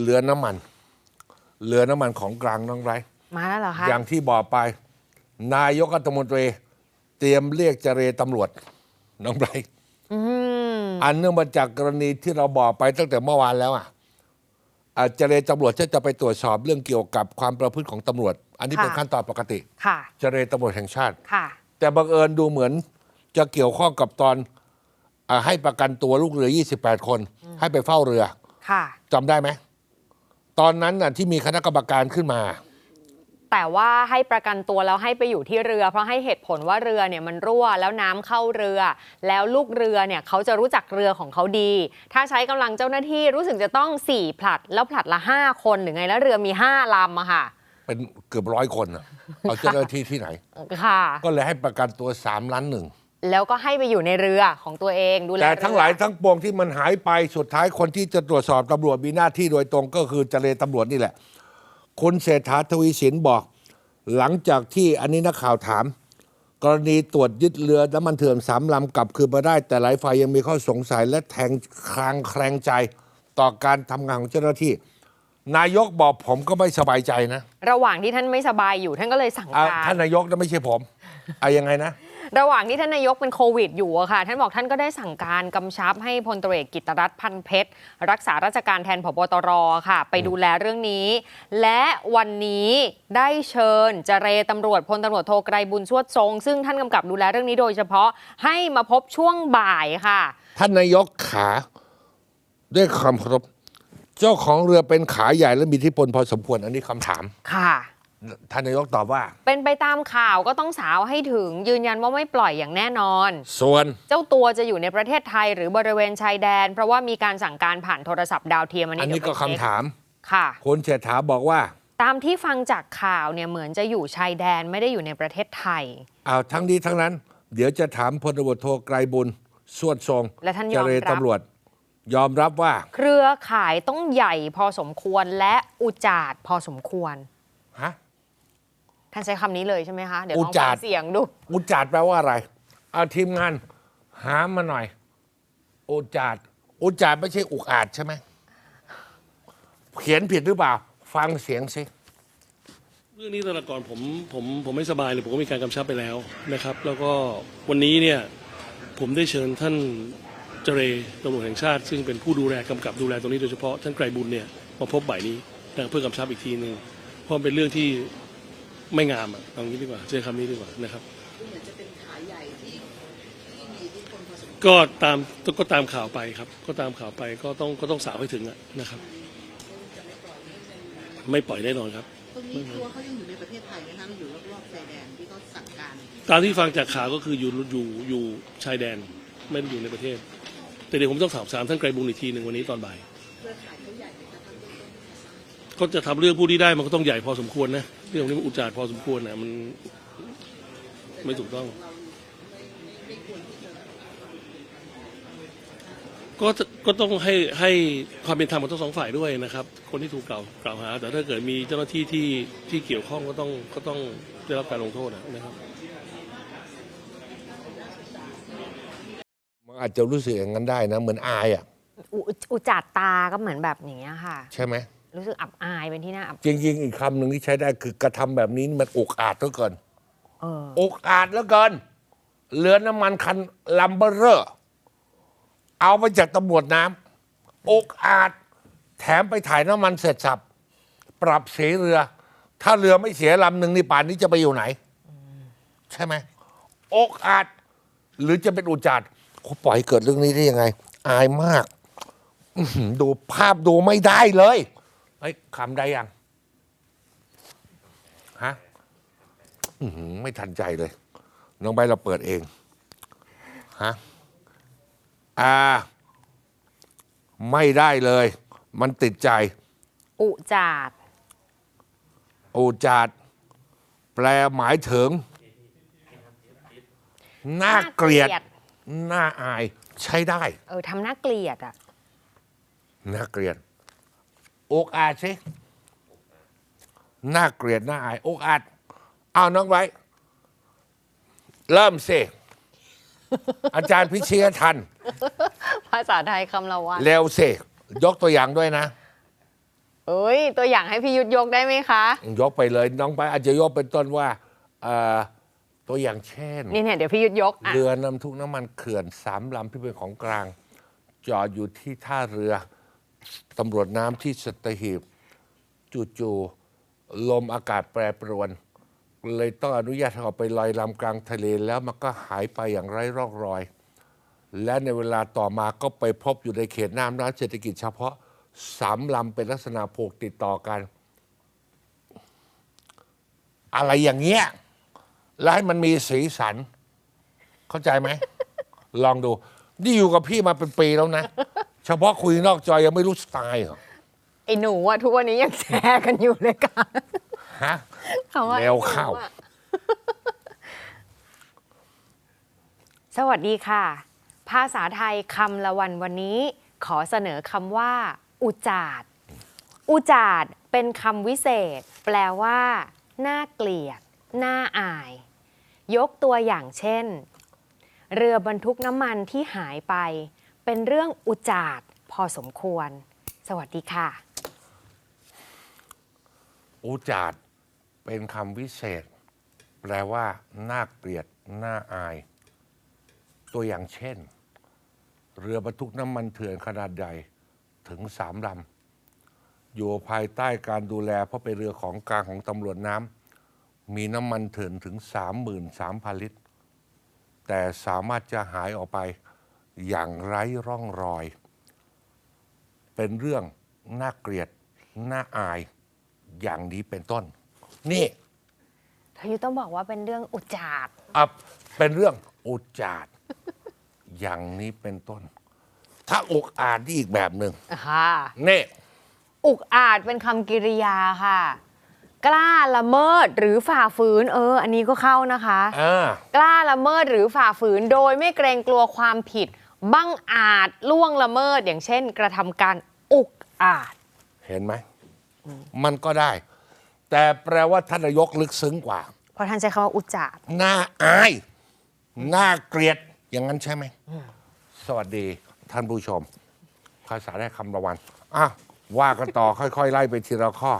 เรือน้ำมัน เรือน้ำมันของกลางน้องไร มาแล้วเหรอคะอย่างที่บอกไป นายกรัฐมนตรี เตรียมเรียกเจรตำรวจ น้องไรอืมอันเนื่องมาจากกรณีที่เราบอกไปตั้งแต่เมื่อวานแล้วอะอะเจรตำรวจจะไปตรวจสอบเรื่องเกี่ยวกับความประพฤติของตำรวจ อันนี้เป็นค่ะขั้นตอนปกติ ค่ะ เจรตำรวจแห่งชาติ ค่ะ แต่บังเอิญดูเหมือนจะเกี่ยวข้องกับตอนอาให้ประกันตัวลูกเรือ 28 คน ให้ไปเฝ้าเรือค่ะ จำได้ไหม ตอนนั้นน่ะที่มีคณะกรรมการขึ้นมา แต่ว่าให้ประกันตัวแล้วให้ไปอยู่ที่เรือ เพราะให้เหตุผลว่าเรือเนี่ยมันรั่วแล้วน้ำเข้าเรือ แล้วลูกเรือเนี่ยเขาจะรู้จักเรือของเขาดี ถ้าใช้กำลังเจ้าหน้าที่รู้สึกจะต้อง4ผลัด แล้วผลัดละ5คนหรือไงแล้วเรือมี5ลำอะค่ะ เป็นเกือบร้อยคนน่ะเอาเจ้าหน้าที่ที่ไหน ค่ะ ก็เลยให้ประกันตัว3ล้านหนึ่ง แล้วก็ให้ไปอยู่ในเรือของตัวเองดูแลแต่เรือทั้งหลายทั้งปวงที่มันหายไปสุดท้ายคนที่จะตรวจสอบตำรวจมีหน้าที่โดยตรงก็คือเจรตำรวจนี่แหละ คุณเศรษฐาทวีสินบอก หลังจากที่อันนี้นักข่าวถาม กรณีตรวจยึดเรือน้ำมันเถื่อนสามลำกลับคืนมาได้ แต่หลายฝ่ายยังมีข้อสงสัยและแทงคลางแคลงใจต่อการทำงานของเจ้าหน้าที่ นายกบอกผมก็ไม่สบายใจนะระหว่างที่ท่านไม่สบายอยู่ท่านก็เลยสั่งอะการ ท่านนายกนะไม่ใช่ผมอะยังไงนะ ระหว่างที่ท่านนายกเป็นโควิดอยู่อะค่ะ ท่านบอกท่านก็ได้สั่งการกำชับให้พลตรเอกกิตรัตน์พันเพชร รักษาราชการแทนผบตรค่ะ ไปดูแลเรื่องนี้ และวันนี้ได้เชิญเจรตำรวจพลตำรวจโทไกรบุญชวดทรง ซึ่งท่านกำกับดูแลเรื่องนี้โดยเฉพาะให้มาพบช่วงบ่ายค่ะ ท่านนายกขาด้วยความเคารพเจ้าของเรือเป็นขาใหญ่และมีอิทธิพลพอสมควรอันนี้คำถามค่ะ ท่านนายกตอบว่า เป็นไปตามข่าวก็ต้องสาวให้ถึงยืนยันว่าไม่ปล่อยอย่างแน่นอน ส่วนเจ้าตัวจะอยู่ในประเทศไทยหรือบริเวณชายแดน เพราะว่ามีการสั่งการผ่านโทรศัพท์ดาวเทียมอันอันนี้นี้เดี๋ยวก็ไปคำเช็คถามค่ะ คุณเศรษฐาบอกว่า ตามที่ฟังจากข่าวเนี่ยเหมือนจะอยู่ชายแดนไม่ได้อยู่ในประเทศไทย เอาทั้งนี้ทั้งนั้น เดี๋ยวจะถามพลตำรวจโทไกรบุญสวดทรงและท่านยเจอมรรับ ตำรวจ ยอมรับว่าเครือข่ายต้องใหญ่พอสมควรและอุจาดพอสมควร ฮะ ท่านใช้คำนี้เลยใช่ไหมคะ เดี๋ยวลองอุจาฟัดงเสียงดู อุจจาดแปลว่าอะไรเอาทีมงานหามาหน่อย อุจจาดอุจจาดไม่ใช่อุกอาจใช่ไหมเขียนผิดหรือเปล่า ฟังเสียงสิเรื่องนี้ตอนก่อนผมผมผมไม่สบายเลยผมก็มีการกำชับไปแล้วนะครับ แล้วก็วันนี้เนี่ยผมได้เชิญท่านเจเรตำรวจแห่งชาติ ซึ่งเป็นผู้ดูแลกำกับดูแลตรงนี้โดยเฉพาะท่านไกรบุญเนี่ยมาพบบ่ายนี้นะเพื่อกำชับอีกทีหนึ่งเพราะมันเป็นเรื่องที่ ไม่งามอะเอางี้ดีกว่าใช้คำนี้ดีกว่านะครับดูเหมือนจะเป็นขาใหญ่ที่ที่มีอิทธิพลพอสมควรก็ตามก็ตามข่าวไปครับ ก็ตามข่าวไปก็ต้องก็ต้องสาวให้ถึงอะนะครับไม่ปล่อยแน่นอนครับ ตรงนี้ตัวเขายังอยู่ในประเทศไทยนะคะอยู่รอบๆชายแดนที่เขาสั่งการตามที่ฟังจากข่าวก็คืออยู่อยู่อยู่ชายแดนไม่ได้อยู่ในประเทศ แต่เดี๋ยวผมต้องถามสามท่านไกรบุญอีกทีหนึ่งวันนี้ตอนบ่าย เครือข่ายเขาใหญ่ไหมคะท่านก็จะทำเรื่องผู้ที่ได้มันก็ต้องใหญ่พอสมควรนะ เรื่องนี้มันอุจจาดพอสมควรนะมันไม่ถูกต้อง ก็ก็ต้องให้ให้ความเป็นธรรมกับทั้งสองฝ่ายด้วยนะครับ คนที่ถูกกล่าวกล่าวหา แต่ถ้าเกิดมีเจ้าหน้าที่ที่ที่เกี่ยวข้องก็ต้องก็ต้องได้รับการลงโทษนะครับมันอาจจะรู้สึกอย่างนั้นได้นะ เหมือนอายอะอุอุจาดตาก็เหมือนแบบอย่างเงี้ยค่ะ ใช่ไหม รู้สึกอับอายเป็นที่น่าอับจริงๆ อีกคำหนึ่งที่ใช้ได้คือกระทำแบบนี้มันอุกอาจเหลือเกินเอออุกอาจเหลือเกินเรือน้ำมันคันลัมเบอร์เรอร์เอาไปจากตำรวจน้ำอุกอาจแถมไปถ่ายน้ำมันเสร็จสับ ปรับเสียเรือ ถ้าเรือไม่เสียลำหนึ่งนี่ป่านนี้จะไปอยู่ไหน ใช่ไหมอกอาจ หรือจะเป็นอุจจาดเขาปล่อยให้เกิดเรื่องนี้ได้ยังไง อายมากอื้อหือดูภาพดูไม่ได้เลย เฮ้ยคำได้ยังฮะอื้อหือไม่ทันใจเลย น้องใบร์ทเราเปิดเองฮะอ่า ไม่ได้เลย มันติดใจ อุจาดอุจาดแปลหมายถึงน่าเกลียดน่าอาย ใช้ได้ เออทำน่าเกลียดอะ น่าเกลียด อกอาจสิน่าเกลียดน่าอายอกอาจเอาน้องไว้ เริ่มสิอาจารย์พิชิตทัน ภาษาไทยคำละวันเร็วสิยกตัวอย่างด้วยนะ เอ้ย ตัวอย่างให้พี่ยุทธยกได้ไหมคะ ยกไปเลยน้องไปอาจจะยกเป็นต้นว่าเอ่อตัวอย่างเช่น นี่เนี่ยเดี๋ยวพี่ยุทธยกอะ เรือนำทุกน้ำมันเขื่อนสามลำที่เป็นของกลาง จอดอยู่ที่ท่าเรือ ตำรวจน้ำที่สตหีบจู่ๆลมอากาศแปรปรวน เลยต้องอนุญาตให้ออกไปลอยลำกลางทะเลแล้วมันก็หายไปอย่างไร้ร่องรอย และในเวลาต่อมาก็ไปพบอยู่ในเขตน้ำน้ำเศรษฐกิจเฉพาะสามลำเป็นลักษณะผูกติดต่อกัน อะไรอย่างเงี้ยแล้วให้มันมีสีสัน เข้าใจไหม ลองดู นี่อยู่กับพี่มาเป็นปีแล้วนะ เฉพาะคุยนอกจอยังไม่รู้สไตล์เหรอไอ้หนูอะทุกวันนี้ยังแชร์กันอยู่เลยค่ะฮะคำว่าแนวเข้าไอ้หนูอะสวัสดีค่ะ ภาษาไทยคำละวันวันนี้ ขอเสนอคำว่า อุจาดอุจาดเป็นคำวิเศษ แปลว่าน่าเกลียดน่าอาย ยกตัวอย่างเช่น เรือบรรทุกน้ำมันที่หายไป เป็นเรื่องอุจาดพอสมควร สวัสดีค่ะ อุจาดเป็นคำวิเศษ แปลว่าน่าเกลียดน่าอาย ตัวอย่างเช่น เรือบรรทุกน้ำมันเถื่อนขนาดใหญ่ถึงสามลำอยู่ภายใต้การดูแลเพราะเป็นเรือของกลางของตำรวจน้ำมีน้ำมันเถื่อนถึง 33,000 ลิตร แต่สามารถจะหายออกไป อย่างไร้ร่องรอย เป็นเรื่องน่าเกลียดน่าอายอย่างนี้เป็นต้น นี่เธอยุต้องบอกว่าเป็นเรื่องอุจาดอะเป็นเรื่องอุจจาดอย่างนี้เป็นต้น ถ้าอุกอาจนี่อีกแบบหนึ่งค่ะนี่อุกอาจเป็นคำกริยาค่ะ กล้าละเมิดหรือฝ่าฝืน เออ อันนี้ก็เข้านะคะอ่ากล้าละเมิดหรือฝ่าฝืนโดยไม่เกรงกลัวความผิด บังอาจล่วงละเมิดอย่างเช่น กระทำการอุกอาจ เห็นไหม มันก็ได้ แต่แปลว่าท่านนายกลึกซึ้งกว่า เพราะท่านใช้คำว่าอุจาดน่าอาย น่าเกลียดอย่างนั้นใช่ไหม สวัสดีท่านผู้ชม ภาษาได้คำระวันอะว่ากันต่อ ค่อย ๆ ไล่ไปทีละข้อ